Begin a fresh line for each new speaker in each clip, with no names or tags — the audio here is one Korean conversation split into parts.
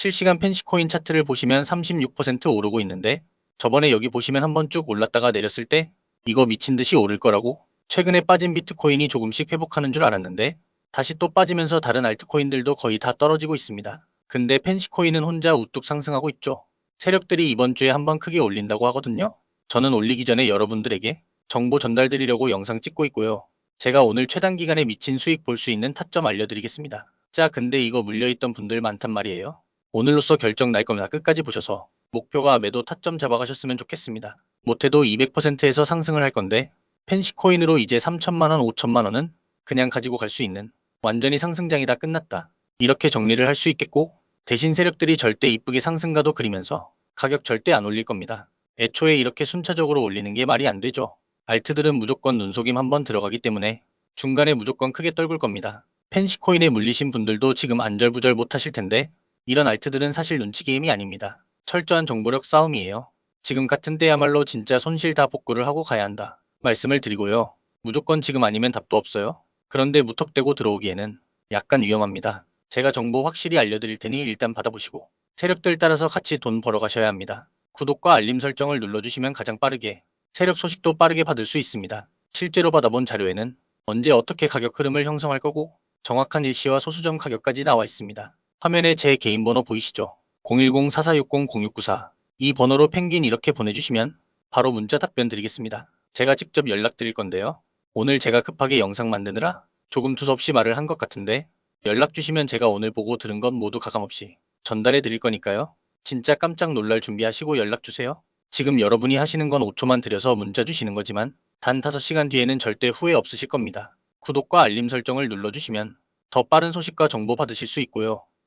실시간 펜시코인 차트를 보시면 36% 오르고 있는데 저번에 여기 보시면 한번 쭉 올랐다가 내렸을 때 이거 미친 듯이 오를 거라고 최근에 빠진 비트코인이 조금씩 회복하는 줄 알았는데 다시 또 빠지면서 다른 알트코인들도 거의 다 떨어지고 있습니다. 근데 펜시코인은 혼자 우뚝 상승하고 있죠. 세력들이 이번 주에 한번 크게 올린다고 하거든요. 저는 올리기 전에 여러분들에게 정보 전달드리려고 영상 찍고 있고요. 제가 오늘 최단 기간에 미친 수익 볼 수 있는 타점 알려드리겠습니다. 자, 근데 이거 물려있던 분들 많단 말이에요. 오늘로써 결정 날 겁니다. 끝까지 보셔서 목표가 매도 타점 잡아가셨으면 좋겠습니다. 못해도 200%에서 상승을 할 건데 펜시코인으로 이제 3천만원, 5천만원은 그냥 가지고 갈 수 있는 완전히 상승장이 다 끝났다. 이렇게 정리를 할 수 있겠고 대신 세력들이 절대 이쁘게 상승가도 그리면서 가격 절대 안 올릴 겁니다. 애초에 이렇게 순차적으로 올리는 게 말이 안 되죠. 알트들은 무조건 눈속임 한번 들어가기 때문에 중간에 무조건 크게 떨굴 겁니다. 펜시코인에 물리신 분들도 지금 안절부절 못하실 텐데 이런 알트들은 사실 눈치 게임이 아닙니다. 철저한 정보력 싸움이에요. 지금 같은 때야말로 진짜 손실 다 복구를 하고 가야 한다. 말씀을 드리고요. 무조건 지금 아니면 답도 없어요. 그런데 무턱대고 들어오기에는 약간 위험합니다. 제가 정보 확실히 알려드릴 테니 일단 받아보시고 세력들 따라서 같이 돈 벌어 가셔야 합니다. 구독과 알림 설정을 눌러주시면 가장 빠르게 세력 소식도 빠르게 받을 수 있습니다. 실제로 받아본 자료에는 언제 어떻게 가격 흐름을 형성할 거고 정확한 일시와 소수점 가격까지 나와 있습니다. 화면에 제 개인 번호 보이시죠? 010-4460-0694 이 번호로 펭귄 이렇게 보내주시면 바로 문자 답변 드리겠습니다. 제가 직접 연락드릴 건데요. 오늘 제가 급하게 영상 만드느라 조금 두서없이 말을 한 것 같은데 연락 주시면 제가 오늘 보고 들은 건 모두 가감없이 전달해 드릴 거니까요. 진짜 깜짝 놀랄 준비하시고 연락 주세요. 지금 여러분이 하시는 건 5초만 들여서 문자 주시는 거지만 단 5시간 뒤에는 절대 후회 없으실 겁니다. 구독과 알림 설정을 눌러주시면 더 빠른 소식과 정보 받으실 수 있고요.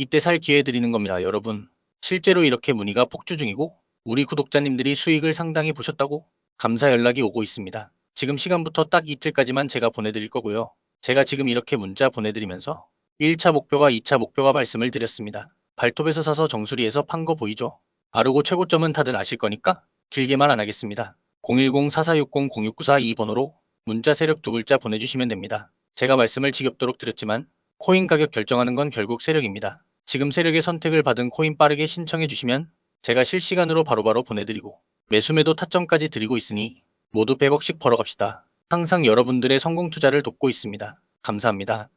이때 살 기회 드리는 겁니다, 여러분. 실제로 이렇게 문의가 폭주 중이고 우리 구독자님들이 수익을 상당히 보셨다고 감사 연락이 오고 있습니다. 지금 시간부터 딱 이틀까지만 제가 보내드릴 거고요. 제가 지금 이렇게 문자 보내드리면서 1차 목표가 2차 목표가 말씀을 드렸습니다. 발톱에서 사서 정수리에서 판 거 보이죠? 아르고 최고점은 다들 아실 거니까 길게만 안 하겠습니다. 010-4460-0694이 번호로 문자 세력 두 글자 보내주시면 됩니다. 제가 말씀을 지겹도록 드렸지만 코인 가격 결정하는 건 결국 세력입니다. 지금 세력의 선택을 받은 코인 빠르게 신청해 주시면 제가 실시간으로 바로 바로 보내드리고 매수매도 타점까지 드리고 있으니 모두 100억씩 벌어갑시다. 항상 여러분들의 성공 투자를 돕고 있습니다. 감사합니다.